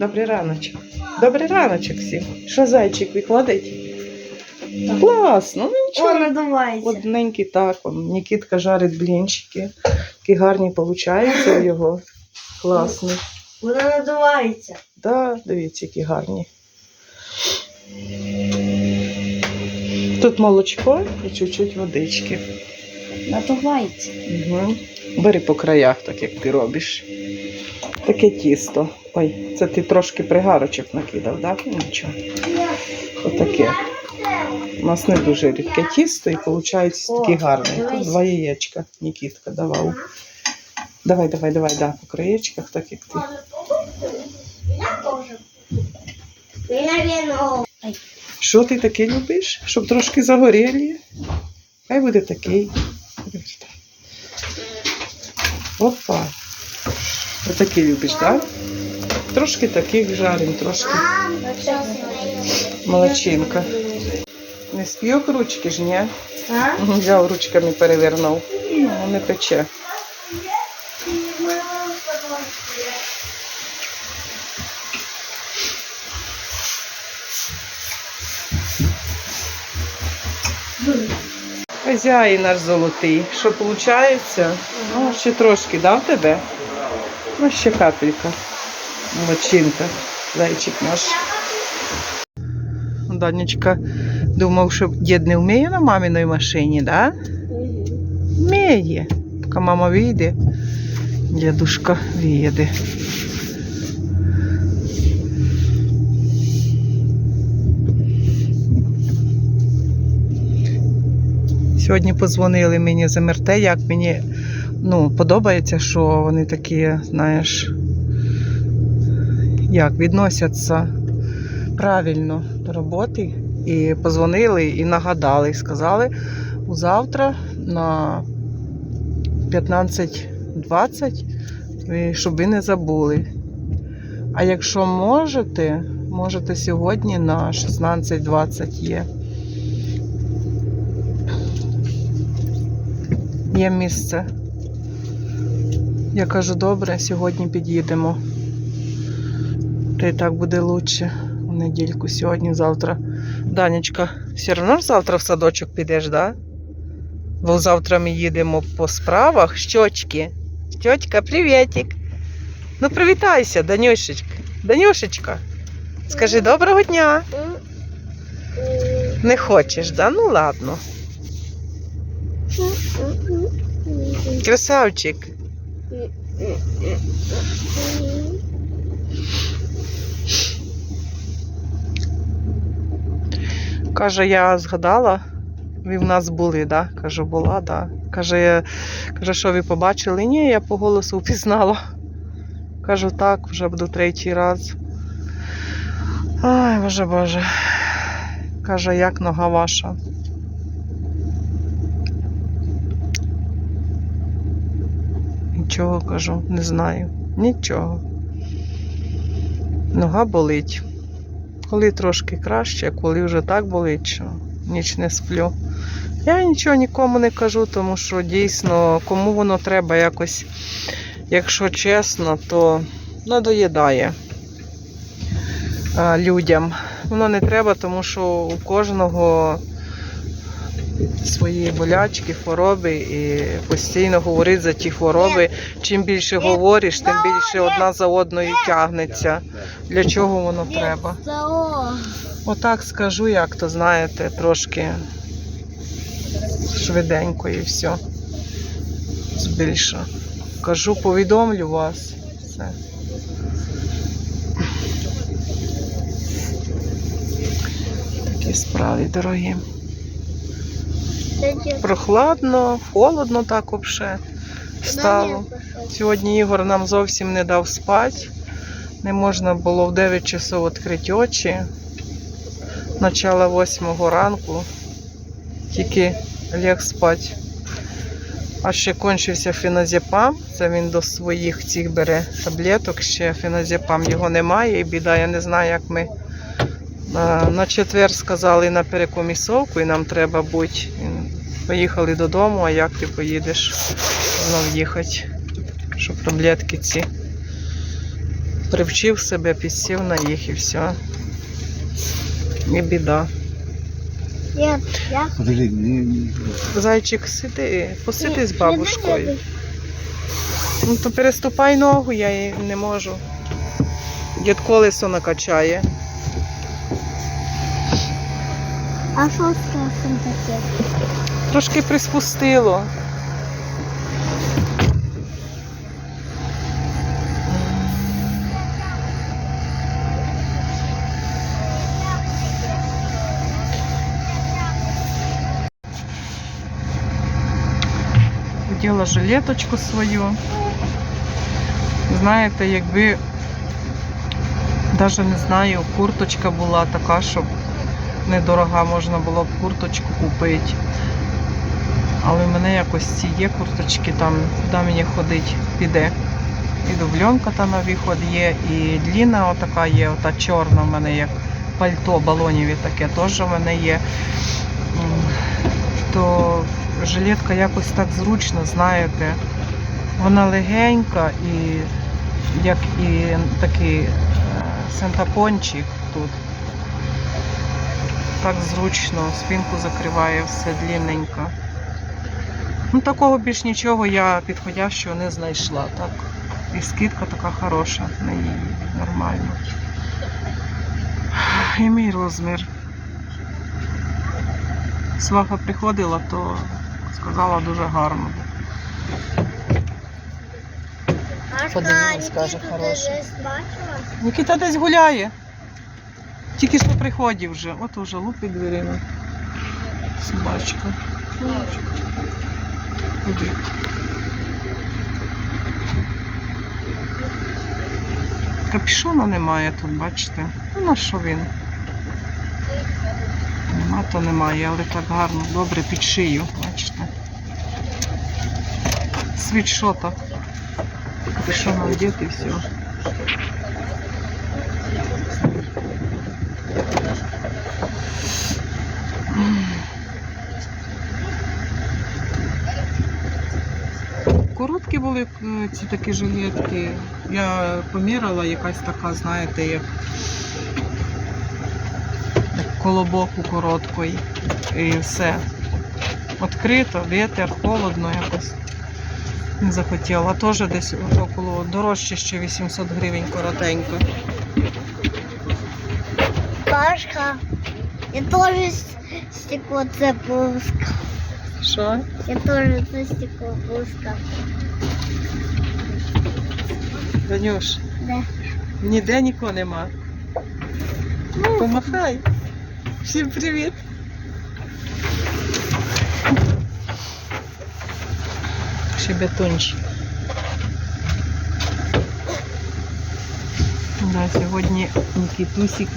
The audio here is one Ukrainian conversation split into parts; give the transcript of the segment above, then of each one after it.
Добрий раночок. Добрий раночок всім. Що зайчик виходить? Класно, ну О, нічого. надувається. Одненький так. он, Нікітка жарить блінчики. Які гарні получаються у його. Класні. Вона надувається. Да, дивіться, які гарні. Тут молочко і чуть-чуть водички. Надувається. Угу. Бери по краях, так як ти робиш. Таке тісто. Ой, це ти трошки пригарочок накидав, так? Нічого. Отаке. У нас не дуже рідке тісто і виходить такі гарні. Два яєчка Нікітка давав. Давай, давай, давай, да, по краєчках, так як ти. Що ти таке любиш? Щоб трошки загорілі? Хай буде такий. Опа. Отакий любиш, так? Трошки таких жарим, трошки молочинка. Не спів ручки ж, ні? Взяв ручками перевернув. Ну, не пече. Хазяїн наш золотий. Що виходить? Ну, ще трошки, да, в тебе? Ну, ще капелька. Молодчинка, зайчик наш. Данечка думав, що дід не вміє на маміній машині, да? Вміє. Поки мама вийде, дідушка виїде. Сьогодні подзвонили мені з МРТ, як мені ну, подобається, що вони такі, знаєш, як відносяться правильно до роботи. І подзвонили і нагадали, і сказали у завтра на 15.20, щоб ви не забули. А якщо можете, можете сьогодні на 16.20 є. Є місце. Я кажу, добре, сьогодні під'їдемо. Та й так буде краще у недільку, сьогодні, завтра. Данечка, все одно завтра в садочок підеш, да? Бо завтра ми їдемо по справах. Щочки. Щочка, привітик. Ну, привітайся, Данюшечка. Данюшечка. Скажи доброго дня. Не хочеш, да? Ну ладно. Красавчик. Каже, я згадала, ви в нас були, да? Кажу, була, да. Каже, каже, що ви побачили? Ні, я по голосу впізнала. Кажу, так, вже буду третій раз. Ай, боже боже. Каже, як нога ваша? Нічого кажу, не знаю. Нічого. Нога болить. Коли трошки краще, коли вже так болить, що ніч не сплю. Я нічого нікому не кажу, тому що дійсно кому воно треба якось, якщо чесно, то надоїдає людям. Воно не треба, тому що у кожного свої болячки, хвороби і постійно говорить за ті хвороби. Чим більше говориш, тим більше одна за одною тягнеться. Для чого воно треба? Отак скажу, як то знаєте, трошки швиденько і все. Збільше. Кажу, повідомлю вас. Все. Такі справи, дорогі. Прохладно, холодно так взагалі стало. Сьогодні Ігор нам зовсім не дав спати. Не можна було в 9 часов відкрити очі. Начало 8 ранку. Тільки ліг спати. А ще кончився феназепам. Це він до своїх цих бере таблеток. Ще феназепам його немає. І біда, я не знаю, як ми на, на четвер сказали на перекомісовку, і нам треба бути. Поїхали додому, а як ти поїдеш знов їхати? Щоб таблетки ці Привчив себе, підсів на їх і все. І біда. Я... Зайчик, сиди, посиди з бабушкою. Ну то переступай ногу, я її не можу. Дід колесо накачає. А що з кафем таке? Трошки приспустило. Оділа жилеточку свою. Знаєте, якби навіть не знаю, курточка була така, щоб недорога можна було б курточку купити. Але в мене якось ці є курточки, там, куди мені ходить, піде. І дубльонка та на виход є, і дліна отака є, ота чорна в мене як пальто балоніві таке теж в мене є. То жилетка якось так зручно, знаєте. Вона легенька і як і такий е, сентапончик тут. Так зручно, спинку закриває все длинненько. Ну, такого більш нічого я підходящого не знайшла. Так. І скидка така хороша на її, нормально. І мій розмір. Сваха приходила, то сказала дуже гарно. Подивилась, каже, хороше. Нікіта десь гуляє. Тільки що приходив вже. От уже лупить дверима. Собачка. Іди. Капішона немає тут, бачите. Ну на що він? Нема, то немає, але так гарно, добре під шию, бачите. Світшота. Капішона одіти і все. Короткі були е, ці такі жилетки. Я поміряла якась така, знаєте, як, як колобок у короткої. І все. Відкрито, вітер, холодно якось. Не захотіла. Теж десь около дорожче ще 800 гривень коротенько. Пашка, я теж стекло це пускав. Що? Я теж це стекло пускав. Данюш, Де? ніде нікого нема. Помахай. Всім привіт. Щебетунчик. Да, сьогодні Нікітусік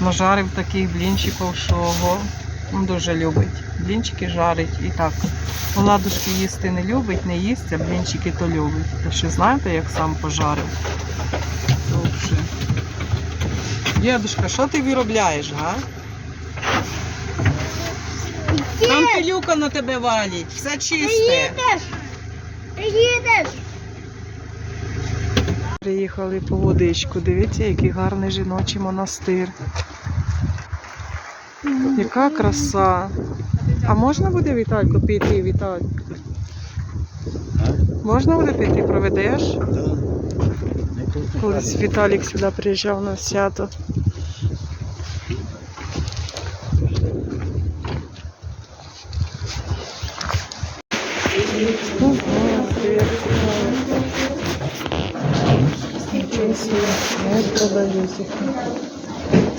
нажарив таких блінчиків, що ого, він дуже любить. Блінчики жарить і так. Оладушки їсти не любить, не їсть, а блінчики то любить. Так що знаєте, як сам пожарив? Добре. Дідушка, що ти виробляєш, га? Там пилюка на тебе валить, все чисте. їдеш? Ти їдеш? Приїхали по водичку. Дивіться, який гарний жіночий монастир. Яка краса. А можна буде Віталько піти, Віталь? Можна буде піти, проведеш? Колись Віталік сюди приїжджав на свято.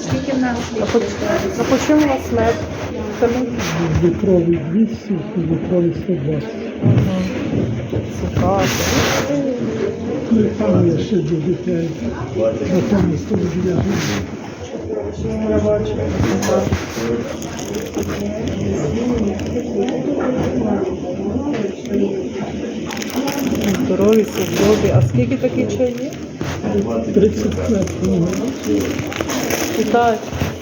Скільки в нас А по, у вас мед? Літровий 200, літровий 120. Угу. Ну і там є ще до дітей. На тому столі біля Я бачу. Здорові, здорові. А скільки такий чай є? 35. ну,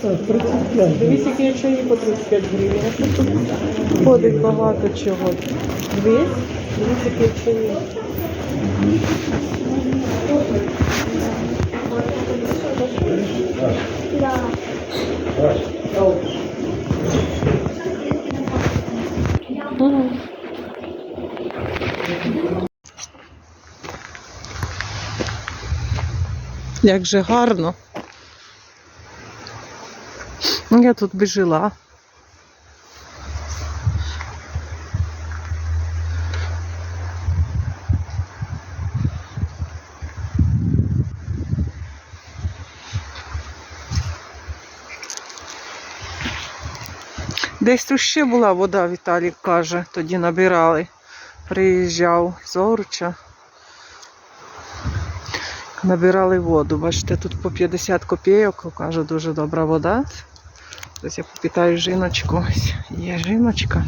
І так, Так, 35. дивіться, які чаї по 35 гривень. Ходить багато чого. Дивіться, які чаї. Як же гарно. Ну, Я тут би жила. Десь тут ще була вода, Віталік каже, тоді набирали. Приїжджав з Оруча. Набирали воду. Бачите, тут по 50 копійок, каже, дуже добра вода. Ось я попитаю жіночку. Ось Є жіночка.